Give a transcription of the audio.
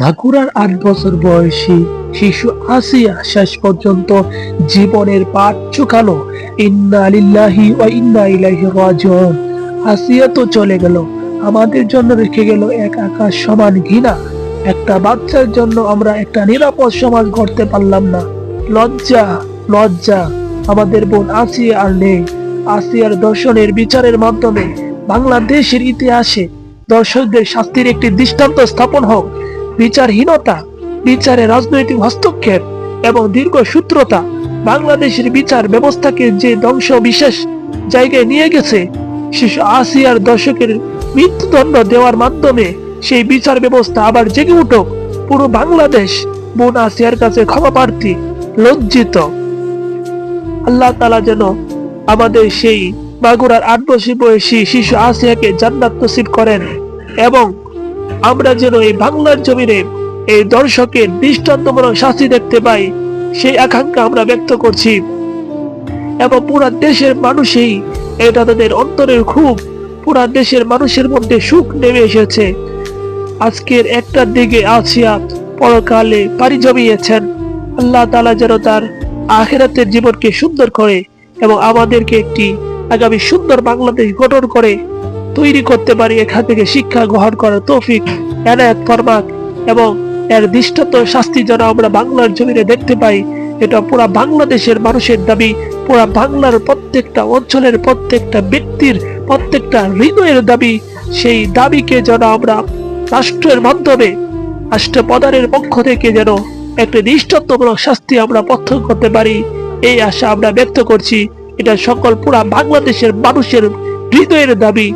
মাগুরার আট বছর বয়সী শিশু আসিয়া শেষ পর্যন্ত জীবনের পাঠ চুকালো ইন্না লিল্লাহি ওয়া ইন্না আসিয়া তো চলে গেল। আমাদের জন্য রেখে গেল এক আকাশ সমান ঘৃণা। একটা বাচ্চার জন্য আমরা একটা নিরাপদ সমাজ গড়তে পারলাম না। লজ্জা লজ্জা। আমাদের বোন আসিয়া আর নেই। আসিয়ার দর্শনের বিচারের মাধ্যমে বাংলাদেশের ইতিহাসে দর্শকদের শাস্তির একটি দৃষ্টান্ত স্থাপন হোক। বিচারহীনতা, বিচারে রাজনৈতিক হস্তক্ষেপ এবং দীর্ঘ সূত্রতা বাংলাদেশের বিচার ব্যবস্থাকে যে ধ্বংস বিশেষ জায়গায় নিয়ে গেছে, শিশু আসিয়ার দশকের মৃত্যুদণ্ড দেওয়ার মাধ্যমে সেই বিচার ব্যবস্থা আবার জেগে উঠুক। পুরো বাংলাদেশ বোন আসিয়ার কাছে ক্ষমা প্রার্থী লজ্জিত। আল্লাহ তালা যেন আমাদের সেই মাগুরার আট বছর বয়সী শিশু আসিয়াকে জান্নাত নসিব করেন এবং আমরা যেন এই বাংলার জমিনে এই দর্শকের দৃষ্টান্তমূলক শাস্তি দেখতে পাই, সেই আকাঙ্ক্ষা আমরা ব্যক্ত করছি। এবং পুরা দেশের মানুষই এটা তাদের অন্তরের খুব, পুরা দেশের মানুষের মধ্যে সুখ নেমে এসেছে। আজকের একটার দিকে আসিয়া পরকালে পাড়ি জমিয়েছেন। আল্লাহ তালা যেন তার আখেরাতের জীবনকে সুন্দর করে এবং আমাদেরকে একটি আগামী সুন্দর বাংলাদেশ গঠন করে তৈরি করতে পারি, এখান থেকে শিক্ষা গ্রহণ করার তৌফিক এনায়ত ফরমাক এবং এর দৃষ্টান্ত শাস্তি যেন আমরা বাংলার জমিনে দেখতে পাই, এটা পুরা বাংলাদেশের মানুষের দাবি, পুরা বাংলার প্রত্যেকটা অঞ্চলের প্রত্যেকটা ব্যক্তির, প্রত্যেকটা হৃদয়ের দাবি, সেই দাবিকে যেন আমরা রাষ্ট্রের মাধ্যমে রাষ্ট্র প্রধানের পক্ষ থেকে যেন একটি দৃষ্টান্তমূলক শাস্তি আমরা প্রত্যক্ষ করতে পারি, এই আশা আমরা ব্যক্ত করছি, এটা সকল পুরা বাংলাদেশের মানুষের হৃদয়ের দাবি।